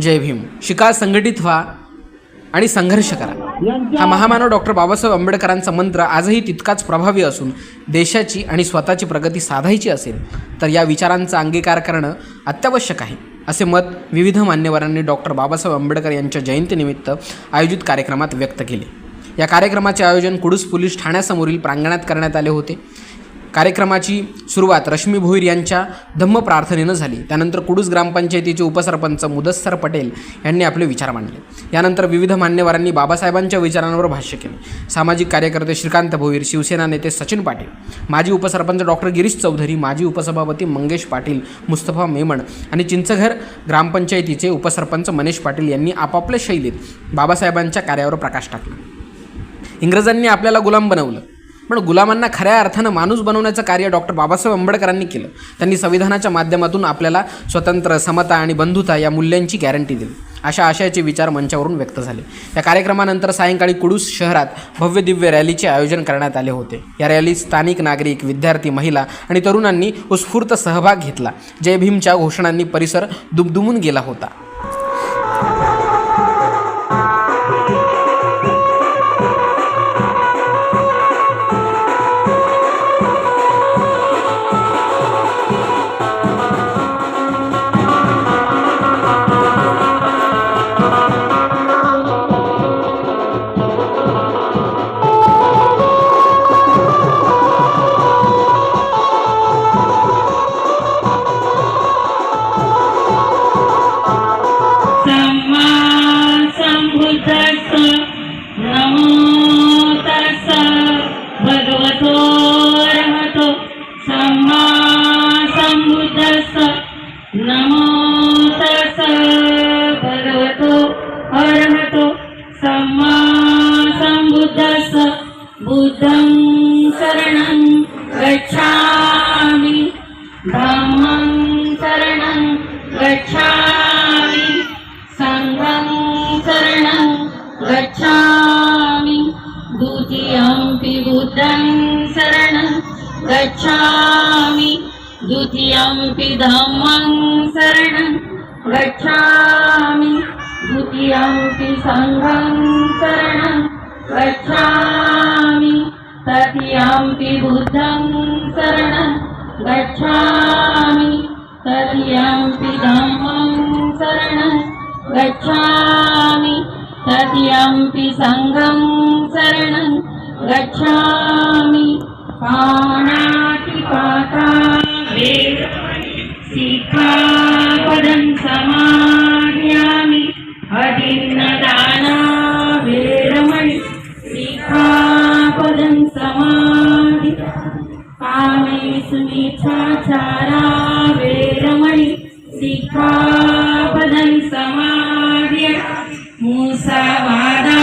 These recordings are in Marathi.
जय भीम. शिका संघटित व्हा आणि संघर्ष करा. हा महामानव डॉक्टर बाबासाहेब आंबेडकरांचा मंत्र आजही तितकाच प्रभावी असून देशाची आणि स्वतःची प्रगती साधायची असेल तर या विचारांचा अंगीकार करणं अत्यावश्यक आहे असे मत विविध मान्यवरांनी डॉक्टर बाबासाहेब आंबेडकर यांच्या जयंतीनिमित्त आयोजित कार्यक्रमात व्यक्त केले. या कार्यक्रमाचे आयोजन कुडूस पोलीस ठाण्यासमोरील प्रांगणात करण्यात आले होते. कार्यक्रमाची सुरुवात रश्मी भोईर यांच्या धम्म प्रार्थनेनं झाली. त्यानंतर कुडूस ग्रामपंचायतीचे उपसरपंच मुदस्सर पटेल यांनी आपले विचार मांडले. यानंतर विविध मान्यवरांनी बाबासाहेबांच्या विचारांवर भाष्य केले. सामाजिक कार्यकर्ते श्रीकांत भोईर शिवसेना नेते सचिन पाटील माजी उपसरपंच डॉक्टर गिरीश चौधरी माजी उपसभापती मंगेश पाटील मुस्तफा मेमण आणि चिंचघर ग्रामपंचायतीचे उपसरपंच मनेश पाटील यांनी आपापल्या शैलीत बाबासाहेबांच्या कार्यावर प्रकाश टाकला. इंग्रजांनी आपल्याला गुलाम बनवलं. पण गुलामांना खऱ्या अर्थानं माणूस बनवण्याचं कार्य डॉक्टर बाबासाहेब आंबेडकरांनी केलं. त्यांनी संविधानाच्या माध्यमातून आपल्याला स्वतंत्र समता आणि बंधुता या मूल्यांची गॅरंटी दिली. अशा आशयाचे विचार मंचावरून व्यक्त झाले. या कार्यक्रमानंतर सायंकाळी कुडूस शहरात भव्य दिव्य रॅलीचे आयोजन करण्यात आले होते. या रॅलीत स्थानिक नागरिक विद्यार्थी महिला आणि तरुणांनी उत्स्फूर्त सहभाग घेतला. जय भीमच्या घोषणांनी परिसर दुमदुमून गेला होता. सम्मा सम्बुद्धस्स बुद्धं शरणं गच्छामि. धम्मं शरणं गच्छामि. सङ्घं शरणं गच्छामि. द्वितीयम्पि बुद्धं शरणं गच्छामि. द्वितीयम्पि धम्मं शरणं गच्छामि. कियन्ति सङ्घम् शरणम् गच्छामि। तदि अं पिबुद्धं शरणं गच्छामि। तर्हि अं पिधामं शरणं गच्छामि। तदपि सङ्घं शरणं गच्छामि। पाना शिखापदं समाद्य मुसावादा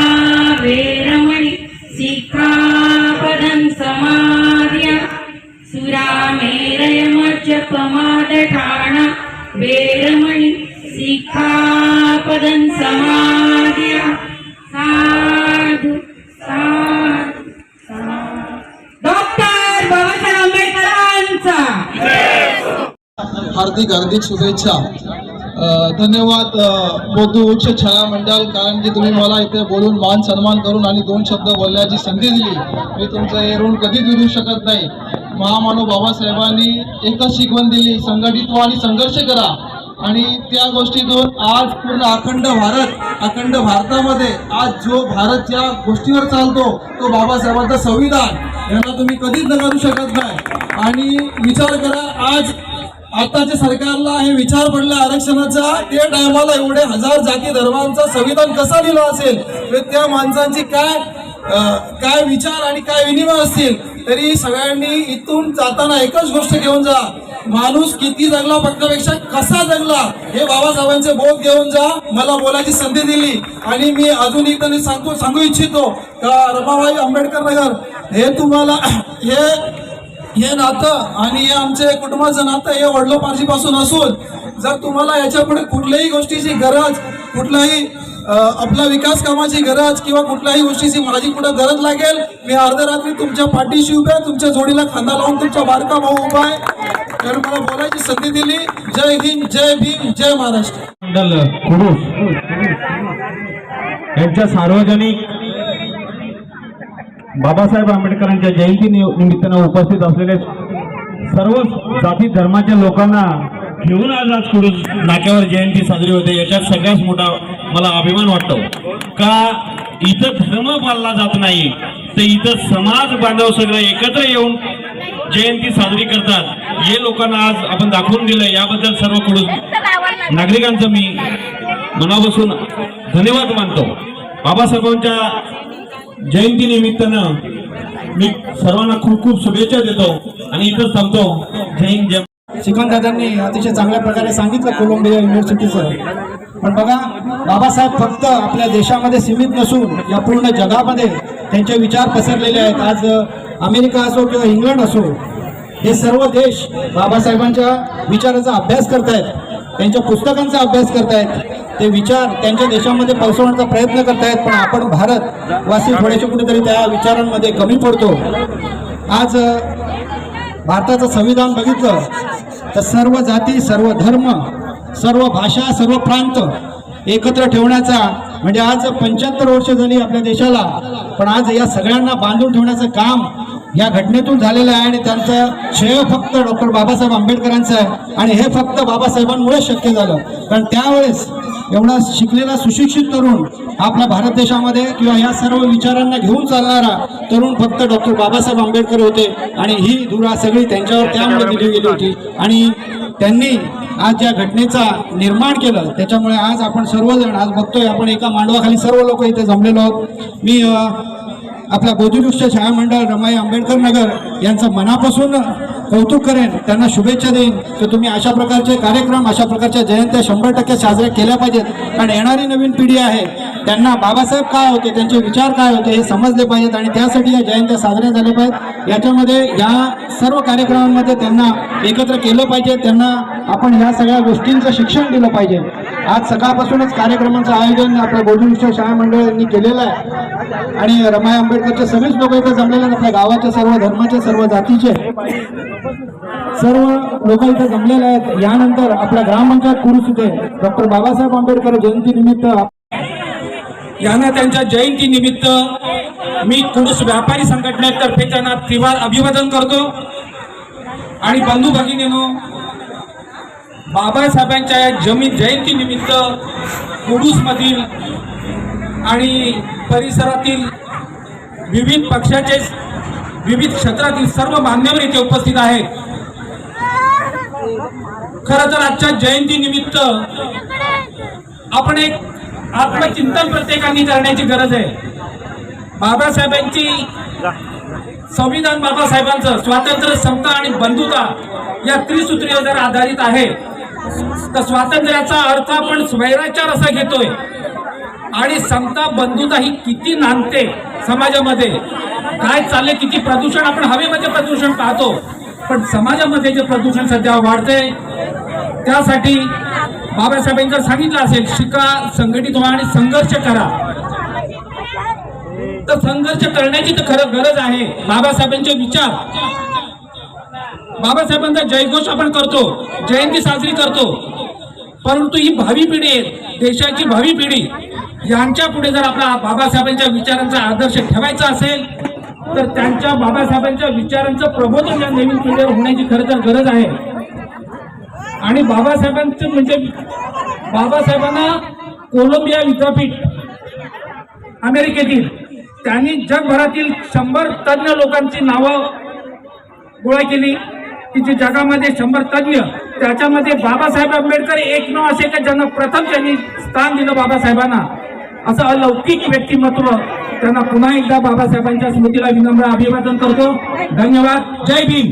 वेरमणि शिखापदं समाद्य सुरामेरयमज्जपमादठाण वेरमणि सिक्खापदं समाद्य सा साधु साधु डॉक्टर बाबासाहेब आंबेडकरांचा हार्दिक हार्दिक शुभेच्छा. धन्यवाद बोधू उच्च छाया मंडळ कारण की तुम्ही मला इथे बोलून मान सन्मान करून आणि दोन शब्द बोलण्याची संधी दिली. मी तुमचं हे ऋण कधीच विरू शकत नाही. महामानव बाबासाहेबांनी एकच शिकवण दिली संघटित व्हा आणि संघर्ष करा. आणि त्या गोष्टीतून आज पूर्ण अखंड भारत अखंड भारतामध्ये आज जो भारत ज्या गोष्टीवर चालतो तो बाबासाहेबांचं संविधान. यांना तुम्ही कधीच नकारू शकत नाही. आणि विचार करा आज आताच्या सरकारला हे विचार पडला आरक्षणाचा ते टायमाला एवढे हजार जाती धर्मांचा संविधान कसा लिहिला असेल? तर त्या माणसांची काय काय विचार आणि काय विनिमय असतील? तरी सगळ्यांनी इथून जाताना एकच गोष्ट घेऊन जा. माणूस किती जगला पक्कापेक्षा कसा जगला हे बाबासाहेबांचे बोध घेऊन जा. मला बोलायची संधी दिली. आणि मी अजून एकदा सांगतो सांगू इच्छितो का रमाबाई आंबेडकर नगर हे तुम्हाला हे हे नातं आणि हे आमचे कुटुंबाचं नातं हे वडिलोपार्जीपासून असून जर तुम्हाला याच्यापुढे कुठल्याही गोष्टीची गरज कुठलाही आपला विकास कामाची गरज किंवा कुठल्याही गोष्टीची माझी कुठं गरज लागेल मी अर्ध्या रात्री तुमच्या पाठीशी उभे तुमच्या जोडीला खांदा लावून तुमच्या बारका भाऊ उभा आहे. तर मला बोलायची संधी दिली. जय हिंद जय भीम जय महाराष्ट्र. यांच्या सार्वजनिक बाबासाहेब आंबेडकरांच्या जयंती निमित्तानं उपस्थित असलेले सर्व जाती धर्माच्या लोकांना घेऊन आज आज कुडूस नाक्यावर जयंती साजरी होते. याच्यात सगळ्यात मोठा मला अभिमान वाटतो. का इथं धर्म पाळला जात नाही तर इथं समाज बांधव सगळे एकत्र येऊन जयंती साजरी करतात. हे लोकांना आज आपण दाखवून दिलं. याबद्दल सर्व कुडूस नागरिकांचं मी मनापासून धन्यवाद मानतो. बाबासाहेबांच्या जयंती निमित्तानं मी सर्वांना खूप खूप शुभेच्छा देतो आणि इथंच थांबतो जय हिंद जय दादांनी अतिशय चांगल्या प्रकारे सांगितलं कोलंबिया युनिव्हर्सिटीचं पण बघा बाबासाहेब फक्त आपल्या देशामध्ये सीमित नसून या पूर्ण जगामध्ये त्यांचे विचार पसरलेले आहेत. आज अमेरिका असो किंवा इंग्लंड असो हे सर्व देश बाबासाहेबांच्या विचाराचा अभ्यास करतायत. त्यांच्या पुस्तकांचा अभ्यास करतायत ते विचार त्यांच्या देशामध्ये पसरवण्याचा प्रयत्न करतायत पण आपण भारत वासी थोडेसे कुठेतरी त्या विचारांमध्ये कमी पडतो. आज भारताचं संविधान बघितलं तर सर्व जाती सर्व धर्म सर्व भाषा सर्व प्रांत एकत्र ठेवण्याचा म्हणजे आज पंच्याहत्तर वर्ष झाली आपल्या देशाला पण आज या सगळ्यांना बांधून ठेवण्याचं काम या घटनेतून झालेलं आहे आणि त्यांचं श्रेय फक्त डॉक्टर बाबासाहेब आंबेडकरांचं आहे. आणि हे फक्त बाबासाहेबांमुळे शक्य झालं. कारण त्यावेळेस एवढा शिकलेला सुशिक्षित तरुण आपल्या भारत देशामध्ये किंवा या सर्व विचारांना घेऊन चालणारा तरुण फक्त डॉक्टर बाबासाहेब आंबेडकर होते. आणि ही धुरा सगळी त्यांच्यावर त्यामुळे दिली गेली होती. आणि त्यांनी आज ज्या घटनेचा निर्माण केलं त्याच्यामुळे आज आपण सर्वजण आज बघतोय आपण एका मांडवाखाली सर्व लोक इथे जमलेलो आहोत. मी आपल्या बोधिवृक्ष शाळा मंडळ रमाई आंबेडकर नगर यांचं मनापासून कौतुक करेन. त्यांना शुभेच्छा देईन की तुम्ही अशा प्रकारचे कार्यक्रम अशा प्रकारच्या जयंत्या शंभर टक्के साजऱ्या केल्या पाहिजेत. कारण येणारी नवीन पिढी आहे. त्यांना बाबासाहेब काय होते त्यांचे विचार काय होते हे समजले पाहिजेत आणि त्यासाठी या जयंत्या साजऱ्या झाल्या पाहिजेत. याच्यामध्ये या सर्व कार्यक्रमांमध्ये त्यांना एकत्र केलं पाहिजे. त्यांना आपण ह्या सगळ्या गोष्टींचं शिक्षण दिलं पाहिजे. आज सकाळपासूनच कार्यक्रमांचं आयोजन आपल्या बोधिवृक्ष शाळा मंडळ यांनी केलेलं आहे. आणि रमाई आंबेडकरचे सगळेच लोक इथे जमलेले आहेत. आपल्या गावाच्या सर्व धर्माचे सर्व जातीचे सर्व लोक इथे जमलेले आहेत. यानंतर आपल्या ग्रामपंचायत कुरुस इथे डॉक्टर बाबासाहेब आंबेडकर जयंती निमित्त यांना त्यांच्या जयंती निमित्त मी कुडूस व्यापारी संघटनेतर्फे त्यांना त्रिवार अभिवादन करतो. आणि बंधू भगिनीनो बाबासाहेबांच्या या जमीन जयंती निमित्त कुडूसमधील आणि परिसरातील विविध पक्षाचे विविध क्षेत्रातील सर्व मान्यवर इथे उपस्थित आहेत. खरं तर आजच्या जयंती निमित्त आपण एक आत्मचिंतन प्रत्येकाने करण्याची गरज आहे. बाबासाहेबांची संविधान बाबासाहेबांचं स्वातंत्र्य समता आणि बंधुता या त्रिसूत्रीवर जर आधारित आहे तर स्वातंत्र्याचा अर्थ आपण स्वैराचार असा घेतोय. आणि समता बंधुता ही किती नांदते समाजामध्ये. काय चालले किती प्रदूषण आपण हवेमध्ये प्रदूषण पाहतो. पण समाजामध्ये जे प्रदूषण सध्या वाढते त्यासाठी बाबासाहेबांनी जर सांगितलं असेल शिका संघटित व्हा आणि संघर्ष करा. तर संघर्ष करण्याची तर खरं गरज आहे. बाबासाहेबांचे विचार. बाबासाहेबांचा जयघोष आपण करतो. जयंती साजरी करतो. परंतु ही भावी पिढी आहे. देशाची भावी पिढी. यांच्या पुढे जर आपला बाबासाहेबांच्या विचारांचा आदर्श ठेवायचा असेल तर त्यांच्या बाबासाहेबांच्या विचारांचं प्रबोधन या नवीन पिढीवर होण्याची खरं तर गरज आहे. आणि बाबासाहेबांचं म्हणजे बाबासाहेबांना कोलंबिया विद्यापीठ अमेरिकेतील त्यांनी जगभरातील शंभर तज्ज्ञ लोकांची नावं गोळा केली. की जे जगामध्ये शंभर तज्ज्ञ त्याच्यामध्ये बाबासाहेब आंबेडकर एक नाव असे का ज्यांना प्रथम त्यांनी स्थान दिलं बाबासाहेबांना. असं अलौकिक व्यक्तिमत्व त्यांना पुन्हा एकदा बाबासाहेबांच्या स्मृतीला विनम्र अभिवादन करतो. धन्यवाद. जय भीम.